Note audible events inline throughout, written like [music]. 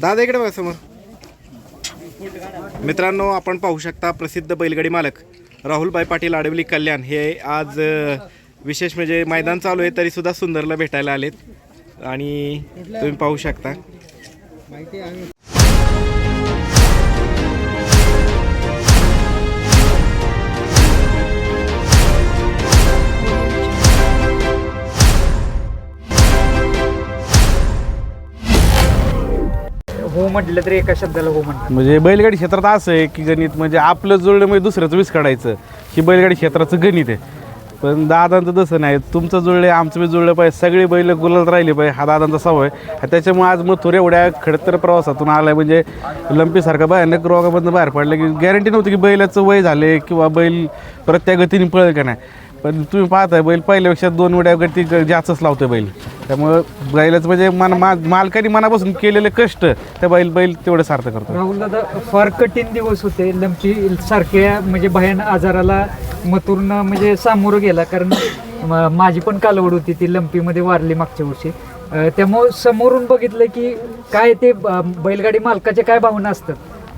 दादा इकडे बघा समोर. मित्रांनो आपण पाहू शकता प्रसिद्ध बैलगाडी मालक राहुलभाई पाटील आडवली कल्याण हे आज विशेष म्हणजे मैदान चालू आहे तरी सुद्धा सुंदरला भेटायला आलेत. आणि तुम्ही पाहू शकता. म्हटलं तरी एका शब्दाला हो म्हणतात. म्हणजे बैलगाडी क्षेत्रात असं आहे की गणित म्हणजे आपलं जुळलं म्हणजे दुसऱ्याचं वीस काढायचं ही बैलगाडी क्षेत्राचं गणित आहे. पण दादांचं तसं नाही. तुमचं जुळले आमचं बी जुळलं पाहिजे. सगळी बैल गुलाल राहिली पाहिजे. हा दादांचा सवय त्याच्यामुळे आज मथुर एवढ्या खडतर प्रवासातून आलाय. म्हणजे लंपीसारखा भयानक रोगामधून बाहेर पडलं की गॅरंटी नव्हती की बैलाचं वय झाले किंवा बैल परत त्या गतीने पळेल का नाही. पण तुम्ही पाहताय बैल पहिल्यापेक्षा दोन उड्या ती जास्तच लावतोय बैल. त्यामुळं बैलाचं म्हणजे मन मा मालकाने मनापासून केलेले कष्ट त्या बैल बैल तेवढं सार्थ करतो राहुल दादा फार कठीण दिवस होते. लमची सारख्या म्हणजे भयान आजाराला मथुरनं म्हणजे सामोरं गेला. कारण म- माझी पण कालवड होती ती लंपीमध्ये वारली मागच्या वर्षी. त्यामुळं समोरून बघितलं की काय ते ब बैलगाडी मालकाच्या काय भावना असतात?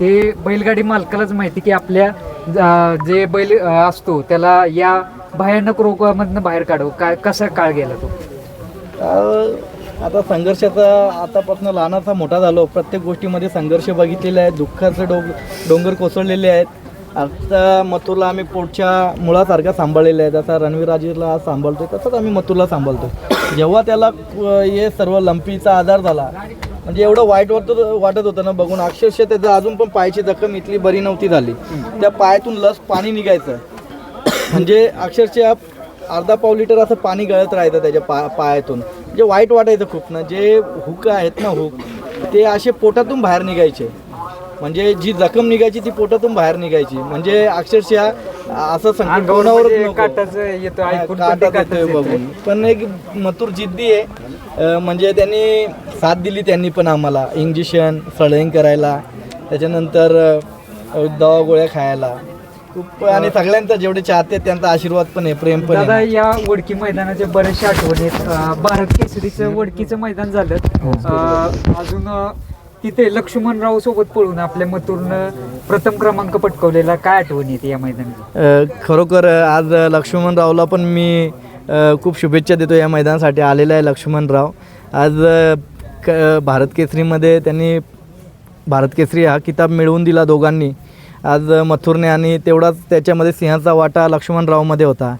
ते बैलगाडी मालकालाच माहिती की आपल्या जे बैल असतो त्याला या भयानक रोगामधनं बाहेर काढू. काय कसा काळ गेला तो? आता संघर्षाचा आतापासून लहानाचा मोठा झालो. प्रत्येक गोष्टीमध्ये संघर्ष बघितलेले आहेत. दुःखाचे डोंग डोंगर कोसळलेले आहेत. आता मथुरला आम्ही पोटच्या मुळासारखा सांभाळलेला आहे. जसा रणवीराजीला सांभाळतो तसंच आम्ही मथुरला सांभाळतो जेव्हा त्याला हे सर्व लंपीचा आधार झाला म्हणजे एवढं वाईट वाटत वाटत होतं ना बघून. अक्षरशः त्याचं अजून पण पायाची जखम इथली बरी नव्हती झाली. त्या पायातून लस पाणी निघायचं. म्हणजे अक्षरशः अर्धा पाव लिटर असं पाणी गळत राहायचं त्याच्या पा पायातून. म्हणजे वाईट वाटायचं खूप ना. जे हुक आहेत ना हुक ते असे पोटातून बाहेर निघायचे. म्हणजे जी जखम निघायची ती पोटातून बाहेर निघायची. म्हणजे अक्षरशः असं म्हणजे. बघून. पण एक मथुर जिद्दी आहे. म्हणजे त्यांनी साथ दिली त्यांनी पण आम्हाला. इंजेक्शन सळंग करायला त्याच्यानंतर दवा गोळ्या खायला. खूप आणि सगळ्यांचा जेवढे चाहते आहेत, त्यांचा आशीर्वाद पण आहे प्रेम पण दादा आहे या वडकी मैदानाच्या बऱ्याचशा आठवणी आहेत. अं, भारत केसरीचं वडकीचं मैदान झालं. अं, अजून अं, तिथे लक्ष्मणराव सोबत पळून आपल्या मथुरनं प्रथम क्रमांक पटकवलेला काय आठवणी आहेत या मैदानाची? अ, खरोखर अ, आज लक्ष्मणरावला पण मी अ, खूप शुभेच्छा देतो या मैदानासाठी. आलेला आहे लक्ष्मणराव. आज अ, क भारत केसरीमध्ये त्यांनी भारत केसरी हा किताब मिळवून दिला दोघांनी. आज मथुरने आणि तेवढाच त्याच्यामध्ये सिंहाचा वाटा लक्ष्मणरावमध्ये होता.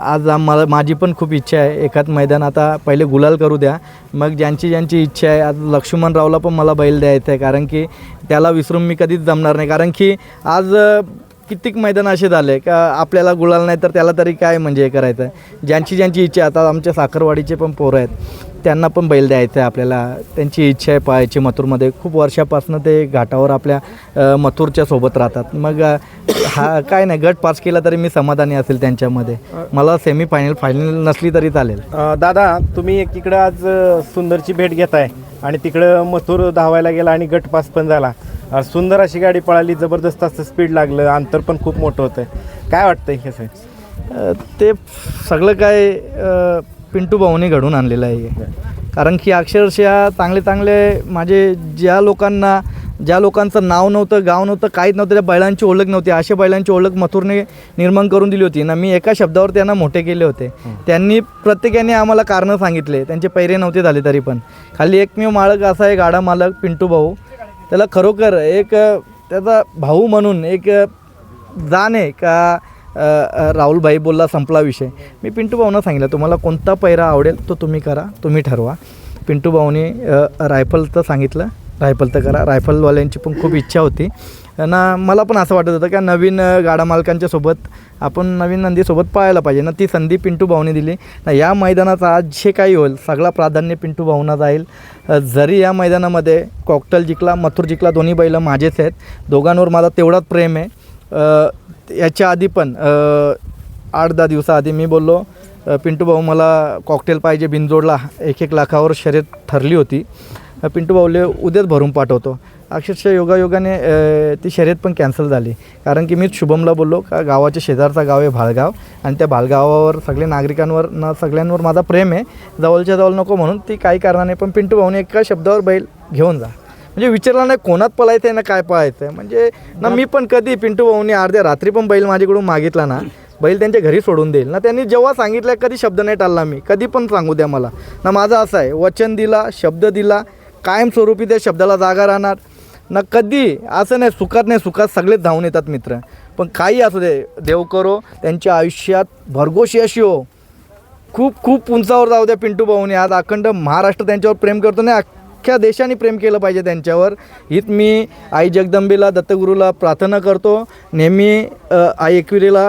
आज मला माझी पण खूप इच्छा आहे. एखाद मैदान आता पहिले गुलाल करू द्या. मग ज्यांची ज्यांची इच्छा आहे आज लक्ष्मणरावला पण मला बैल द्यायचं आहे. कारण की त्याला विसरून मी कधीच जमणार नाही. कारण की आज कित्येक मैदान असे झाले का आपल्याला गुळाला नाही तर त्याला तरी काय म्हणजे हे करायचं? ज्यांची ज्यांची इच्छा आता आमच्या साखरवाडीचे पण पोरं आहेत त्यांना पण बैल द्यायचं आहे आपल्याला. त्यांची इच्छा आहे पाहायची मथुरमध्ये. खूप वर्षापासून ते घाटावर आपल्या मथुरच्या सोबत राहतात. मग हा काय नाही गट पास केला तरी मी समाधानी असेल त्यांच्यामध्ये. मला सेमी फायनल फायनल नसली तरी चालेल. दादा तुम्ही एकीकडं आज सुंदरची भेट घेताय आणि तिकडं मथुर धावायला गेला आणि गट पास पण झाला. सुंदर अशी गाडी पळाली जबरदस्त असं स्पीड लागलं अंतर पण खूप मोठं होतं काय वाटतंय कसं ते सगळं काय अ, पिंटू भाऊने घडून आणलेलं आहे. कारण की अक्षरशः चांगले चांगले माझे ज्या लोकांना ज्या लोकांचं नाव नव्हतं गाव नव्हतं काहीच नव्हतं त्या बैलांची ओळख नव्हती. अशा बैलांची ओळख मथुरने निर्माण करून दिली होती. ना मी एका शब्दावर त्यांना मोठे केले होते. त्यांनी प्रत्येकाने आम्हाला कारणं सांगितले. त्यांचे पैरे नव्हते झाले तरी पण. खाली एकमेव मालक असा आहे गाडा मालक पिंटू भाऊ. त्याला खरोखर एक त्याचा भाऊ म्हणून एक अ, जाण आहे का राहुलभाई बोलला संपला विषय. मी पिंटू भाऊनं सांगितलं तुम्हाला कोणता पैरा आवडेल तो तुम्ही करा तुम्ही ठरवा. पिंटू भाऊने रायफलचं सांगितलं. रायफल तर करा. रायफलवाल्यांची पण खूप इच्छा होती. ना मला पण असं वाटत होतं का नवीन गाडा मालकांच्या सोबत आपण नवीन नंदीसोबत पाहायला पाहिजे. ना ती संधी पिंटू भाऊने दिली. ना या मैदानाचा आज जे काही होईल सगळा प्राधान्य पिंटू भाऊना जाईल. जरी या मैदानामध्ये कॉकटल जिंकला मथुर जिंकला दोन्ही बैलं माझेच आहेत. दोघांवर माझा तेवढाच प्रेम आहे. याच्या आधी पण आठ दहा दिवसाआधी मी बोललो पिंटू भाऊ मला कॉकटेल पाहिजे बिनजोडला एक एक लाखावर शर्यत ठरली होती. पिंटू भाऊले उद्याच भरून पाठवतो अक्षरशः योगायोगाने ती शर्यत पण कॅन्सल झाली. कारण की मीच शुभमला बोललो का गावाच्या शेजारचा गाव आहे भाळगाव आणि त्या भाळगावावर सगळे नागरिकांवर ना सगळ्यांवर माझा प्रेम आहे. जवळच्या जवळ नको म्हणून ती काही कारणाने पण पिंटू भाऊने एका शब्दावर बैल घेऊन जा. म्हणजे विचारला नाही कोणात पळायचं आहे ना काय पळायचं आहे म्हणजे ना मी पण कधी पिंटू भाऊनी अर्ध्या रात्री पण बैल माझ्याकडून मागितला ना बैल त्यांच्या घरी सोडून देईल. ना त्यांनी जेव्हा सांगितलं कधी शब्द नाही टाळला मी कधी पण सांगू द्या मला. ना माझं असं आहे वचन दिला शब्द दिला कायमस्वरूपी त्या शब्दाला जागा राहणार. ना कधी असं नाही सुखात नाही सुखात सगळेच धावून येतात मित्र. पण काही असू दे देव करो त्यांच्या आयुष्यात भरघोस यश हो. खूप खूप उंचावर जाऊ द्या पिंटू भाऊने. आज अखंड महाराष्ट्र त्यांच्यावर प्रेम करतो नाही अख्ख्या देशाने प्रेम केलं पाहिजे त्यांच्यावर. हीच मी आई जगदंबेला दत्तगुरूला प्रार्थना करतो. नेहमी आई एकविरीला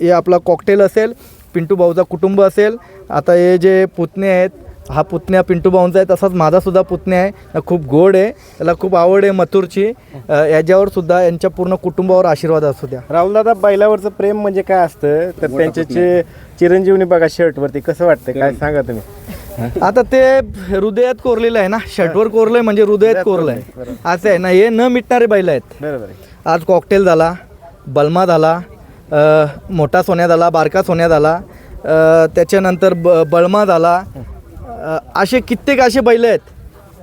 हे आपला कॉकटेल असेल. पिंटू भाऊचा कुटुंब असेल. आता हे जे पुतणे आहेत हा पुतण्या पिंटू भाऊंचा आहे तसाच माझासुद्धा पुतण्या आहे. खूप गोड आहे त्याला खूप आवड आहे मथुरची. याच्यावर सुद्धा यांच्या पूर्ण कुटुंबावर आशीर्वाद असू द्या. राहुल दादा बैलावरचं प्रेम म्हणजे काय असतं? तर त्यांचे चिरंजीवनी बघा शर्टवरती कसं वाटतं काय सांगा तुम्ही? [laughs] आता ते हृदयात कोरलेलं आहे ना शर्टवर कोरलंय म्हणजे हृदयात कोरलंय. असं आहे ना हे न मिटणारे बैल आहेत. बरोबर आहे. आज कॉकटेल झाला बलमा झाला मोठा सोन्या झाला बारका सोन्या झाला त्याच्यानंतर ब बळमा झाला असे कित्येक असे बैल आहेत.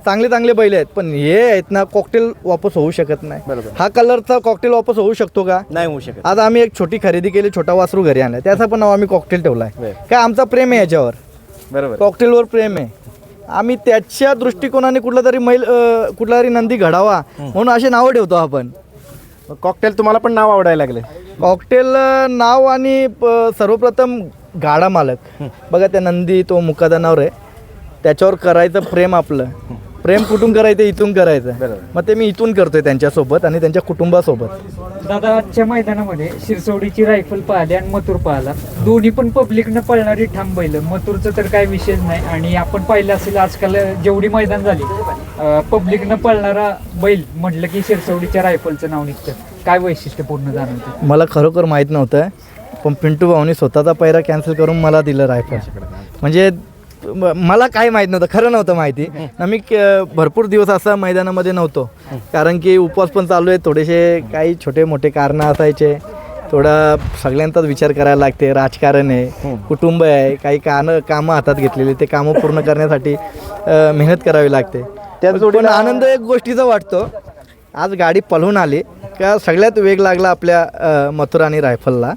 चांगले चांगले बैल आहेत पण हे आहेत ना कॉकटेल वापस होऊ शकत नाही. बरोबर. हा कलरचा कॉकटेल वापस होऊ शकतो का? नाही होऊ शकत. आज आम्ही एक छोटी खरेदी केली छोटा वासरू घरी आणला. त्याचं पण नाव आम्ही कॉकटेल ठेवला आहे. बरं. काय आमचा प्रेम आहे याच्यावर. बरोबर. कॉकटेलवर प्रेम आहे. आम्ही त्याच्या दृष्टिकोनाने कुठला तरी मैल अ, कुठला तरी नंदी घडावा म्हणून असे नावं ठेवतो आपण. कॉकटेल तुम्हाला पण नाव आवडायला लागले. कॉकटेल अ, नाव आणि प- सर्वप्रथम गाडा मालक. बघा त्या नंदी तो मुकादनावर आहे त्याच्यावर करायचं प्रेम आपलं. प्रेम कुठून करायचं? इथून करायचं. बरोबर. मग ते मी इथून करतोय त्यांच्यासोबत आणि त्यांच्या कुटुंबासोबत. दादा आजच्या मैदानामध्ये शिरसवडीची रायफल पाहिली आणि मथुर पाहिला. दोन्ही पण पब्लिकनं पळणारी ठाम बैल. मथुरचं तर काय विषयच नाही. आणि आपण पाहिलं असेल आजकाल जेवढी मैदान झाली पब्लिकनं पळणारा बैल म्हटलं की शिरसवडीच्या रायफलचं नाव निघतं. काय वैशिष्ट्यपूर्ण जाणवतं? मला खरोखर माहीत नव्हतं पण पिंटू भाऊनी स्वतःचा पैरा कॅन्सल करून मला दिलं रायफल म्हणजे मला काय माहीत नव्हतं खरं नव्हतं माहिती. ना मी भरपूर दिवस असा मैदानामध्ये नव्हतो. कारण की उपवास पण चालू आहे थोडेसे काही छोटे मोठे कारणं असायचे. थोडा सगळ्यांचाच विचार करायला लागते राजकारण आहे कुटुंब आहे काही कानं कामं हातात घेतलेली ते कामं पूर्ण करण्यासाठी मेहनत करावी लागते. जोडीला- आनंद एक गोष्टीचा वाटतो. आज गाडी पळून आली. का सगळ्यात वेग लागला आपल्या मथुरा आणि रायफलला.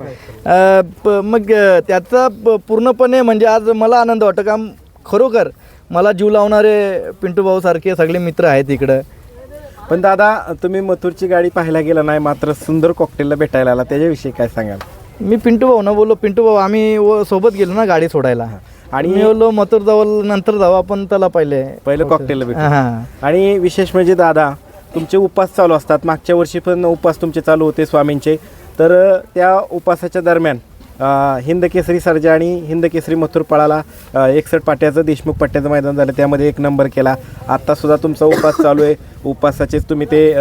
मग त्याचा पूर्णपणे म्हणजे आज मला आनंद वाटतो. का खरोखर मला जीव लावणारे पिंटू भाऊ सारखे सगळे मित्र आहेत इकडं. पण दादा तुम्ही मथुरची गाडी पाहायला गेला नाही मात्र सुंदर कॉकटेलला भेटायला आला. त्याच्याविषयी काय सांगाल? मी पिंटू भाऊ ना बोललो पिंटू भाऊ आम्ही सोबत गेलो ना गाडी सोडायला. आणि- मी बोललो मथुर जाऊ नंतर जाऊ आपण त्याला पहिले पहिलं कॉकटेलला भेटू. हां. आणि विशेष म्हणजे दादा तुमचे उपास चालू असतात. मागच्या वर्षी पण उपास तुमचे चालू होते स्वामींचे. तर त्या उपासाच्या दरम्यान हिंद केसरी सर्जा आणि हिंद केसरी मथुर पळाला एकसठ पाट्याचं देशमुख पट्ट्याचं मैदान झालं. त्यामध्ये एक नंबर केला. आत्ता सुद्धा तुमचा उपास चालू आहे. उपासाचेच तुम्ही ते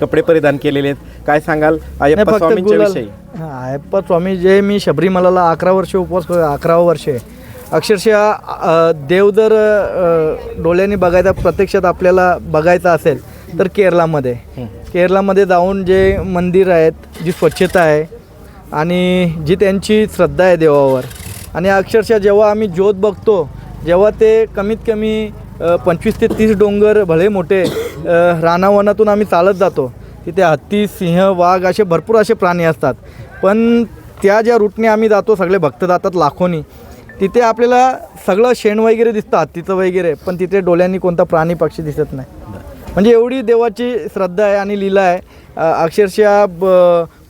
कपडे परिधान केलेले आहेत. काय सांगाल अय्यप्पा स्वामींच्या विषयी? अय्यप्पा स्वामी जे मी शबरीमलाला अकरा वर्ष उपवास कर अकरावं वर्ष. आहे अक्षरशः देव जर डोळ्यांनी बघायचा प्रत्यक्षात आपल्याला बघायचा असेल तर केरळामध्ये केरळामध्ये जाऊन जे मंदिर आहेत जी स्वच्छता आहे आणि जी त्यांची श्रद्धा आहे देवावर. आणि अक्षरशः जेव्हा आम्ही ज्योत बघतो जेव्हा ते कमीत कमी पंचवीस ते तीस डोंगर भले मोठे रानावनातून आम्ही चालत जातो तिथे हत्ती सिंह वाघ असे भरपूर असे प्राणी असतात. पण त्या ज्या रूटने आम्ही जातो सगळे भक्त जातात लाखोनी तिथे आपल्याला सगळं शेण वगैरे दिसतं हत्तीचं वगैरे पण तिथे डोळ्यांनी कोणता प्राणी पक्षी दिसत नाही. म्हणजे एवढी देवाची श्रद्धा आहे आणि लीला आहे. अक्षरशः ब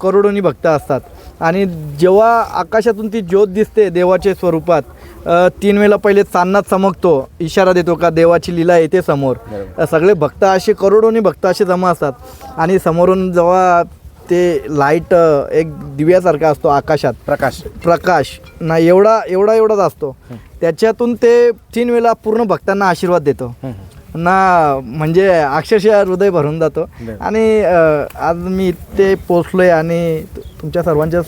करोडोनी भक्त असतात. आणि जेव्हा आकाशातून ती ज्योत दिसते देवाच्या स्वरूपात तीन वेळेला पहिले चांदणात चमकतो इशारा देतो का देवाची लीला येते समोर. सगळे भक्त असे करोडोनी भक्त असे जमा असतात. आणि समोरून जेव्हा ते लाइट एक दिव्यासारखा असतो आकाशात. प्रकाश. प्रकाश. ना एवढा एवढा एवढाच असतो. त्याच्यातून ते तीन वेळा पूर्ण भक्तांना आशीर्वाद देतो. ना म्हणजे अक्षरशः हृदय भरून जातो. आणि आज मी इथे पोचलोय आणि तु- तुमच्या सर्वांच्या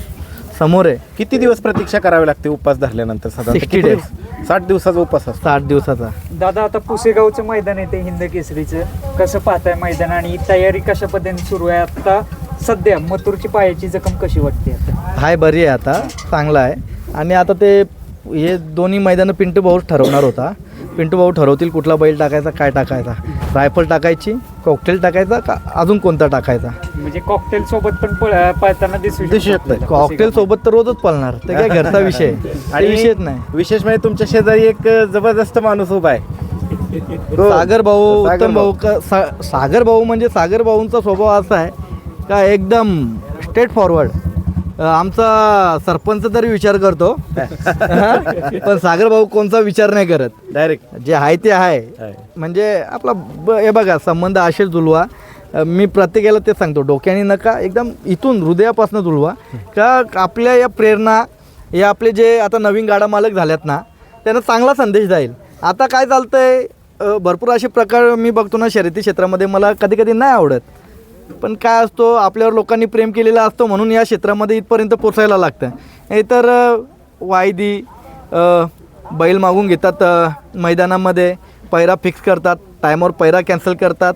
समोर आहे. किती दिवस प्रतीक्षा करावी लागते उपवास धरल्यानंतर साधारण? 60 days. साठ दिवसाचा उपवास असतो. साठ दिवसाचा. दादा आता पुसेगावचं मैदान आहे ते हिंद केसरीचं. कसं पाहताय मैदान आणि तयारी कशा पद्धतीने सुरू आहे? आता सध्या मथुरची पायाची जखम कशी वाटते आता? हाय बरी आहे आता. चांगला आहे. आणि आता ते हे दोन्ही मैदानं पिंटू भाऊ ठरवणार होता. पिंटू भाऊ ठरवतील कुठला बैल टाकायचा काय टाकायचा? रायफल टाकायची कॉकटेल टाकायचा का अजून कोणता टाकायचा? म्हणजे कॉकटेल सोबत पण पळ- पळताना दिसू दिसू शकतं. कॉकटेल सोबत तर रोजच पळणार. ते काय घरचा विषय. आहे. [laughs] आणि विषयच नाही. विशेष म्हणजे तुमच्या शेजारी एक जबरदस्त माणूस उभा आहे. तो- सागर भाऊ सागर उत्तम भाऊ का सा- सागर भाऊ म्हणजे सागर भाऊंचा स्वभाव असा आहे का एकदम स्ट्रेट फॉरवर्ड आमचा सरपंच तरी विचार करतो. [laughs] पण सागर भाऊ कोणचा विचार नाही करत. डायरेक्ट जे आहे ते आहे. म्हणजे आपला ब हे बघा संबंध असेच जुलवा मी प्रत्येकाला ते सांगतो डोक्याने नका एकदम इथून हृदयापासून जुलवा का आपल्या या प्रेरणा हे आपले जे आता नवीन गाडा मालक झाल्यात ना त्यांना चांगला संदेश जाईल. आता काय चालतंय? अ, भरपूर असे प्रकार मी बघतो ना शर्यती क्षेत्रामध्ये मला कधी कधी नाही आवडत. पण काय असतो आपल्यावर लोकांनी प्रेम केलेला असतो म्हणून या क्षेत्रामध्ये इथपर्यंत पोचायला लागतं नाहीतर तर वायदी बैल मागून घेतात मैदानामध्ये पैरा फिक्स करतात टायमावर पैरा कॅन्सल करतात.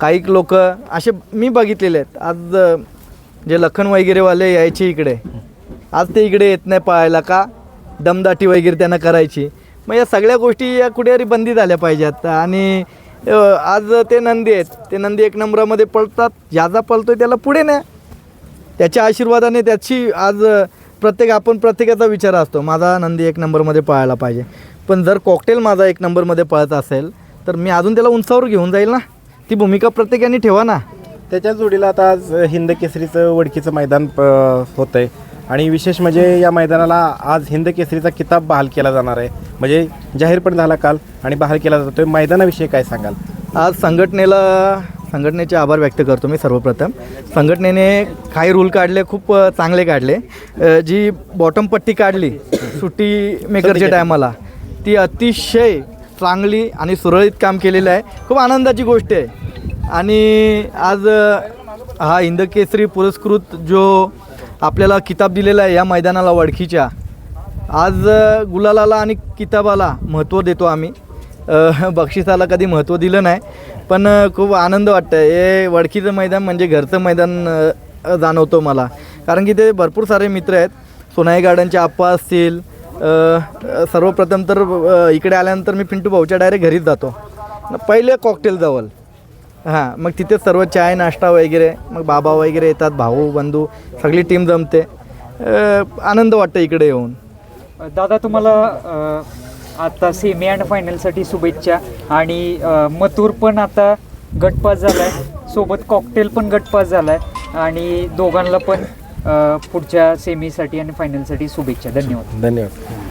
काही लोक असे मी बघितलेले आहेत. आज जे लखन वगैरेवाले यायचे इकडे आज ते इकडे येत नाही पळायला का? दमदाटी वगैरे त्यांना करायची. मग या सगळ्या गोष्टी या कुठेतरी बंदी झाल्या पाहिजेत. आणि आज ते नंदी आहेत. ते नंदी एक नंबरामध्ये पळतात. ज्याचा पळतोय त्याला पुढे नाही त्याच्या आशीर्वादाने त्याची आज प्रत्येक आपण प्रत्येकाचा विचार असतो. माझा नंदी एक नंबरमध्ये पळायला पाहिजे. पण जर कॉकटेल माझा एक नंबरमध्ये पळत असेल तर मी अजून त्याला उंचावर घेऊन जाईल ना? ती भूमिका प्रत्येकाने ठेवा ना? त्याच्या जोडीला आता आज हिंद केसरीचं वडकीचं मैदान होत आहे आणि विशेष म्हणजे या मैदानाला आज हिंद केसरीचा किताब बहाल केला जाणार आहे. म्हणजे जाहीर पण झाला काल आणि बहाल केला जातोय मैदानाविषयी काय सांगाल? आज संघटनेला संघटनेचे आभार व्यक्त करतो मी सर्वप्रथम. संघटनेने काही रूल काढले खूप चांगले काढले. जी बॉटम पट्टी काढली सुट्टी मेकरच्या टायमाला ती अतिशय चांगली आणि सुरळीत काम केलेलं आहे. खूप आनंदाची गोष्ट आहे. आणि आज हा हिंद केसरी पुरस्कृत जो आपल्याला किताब दिलेला आहे या मैदानाला वडखीच्या आज गुलालाला आणि किताबाला महत्त्व देतो आम्ही. बक्षिसाला कधी महत्त्व दिलं नाही पण खूप आनंद वाटतं हे वडखीचं मैदान म्हणजे घरचं मैदान जाणवतो मला. कारण की ते भरपूर सारे मित्र आहेत. सोनाई गार्डनचे आप्पा असतील सर्वप्रथम तर इकडे आल्यानंतर मी पिंटू भाऊच्या डायरेक्ट घरीच जातो. पहिले कॉकटेल जवळ. हां मग तिथे सर्व चाय नाश्ता वगैरे मग बाबा वगैरे येतात भाऊ बंधू सगळी टीम जमते. अ, आनंद वाटतं इकडे येऊन. दादा तुम्हाला अ, आता सेमी अँड फायनलसाठी शुभेच्छा आणि अ, मथुर पण आता गटपास झालाय. सोबत कॉकटेल पण गटपास झालाय आणि दोघांना पण अ, पुढच्या सेमीसाठी आणि फायनलसाठी शुभेच्छा. धन्यवाद. धन्यवाद.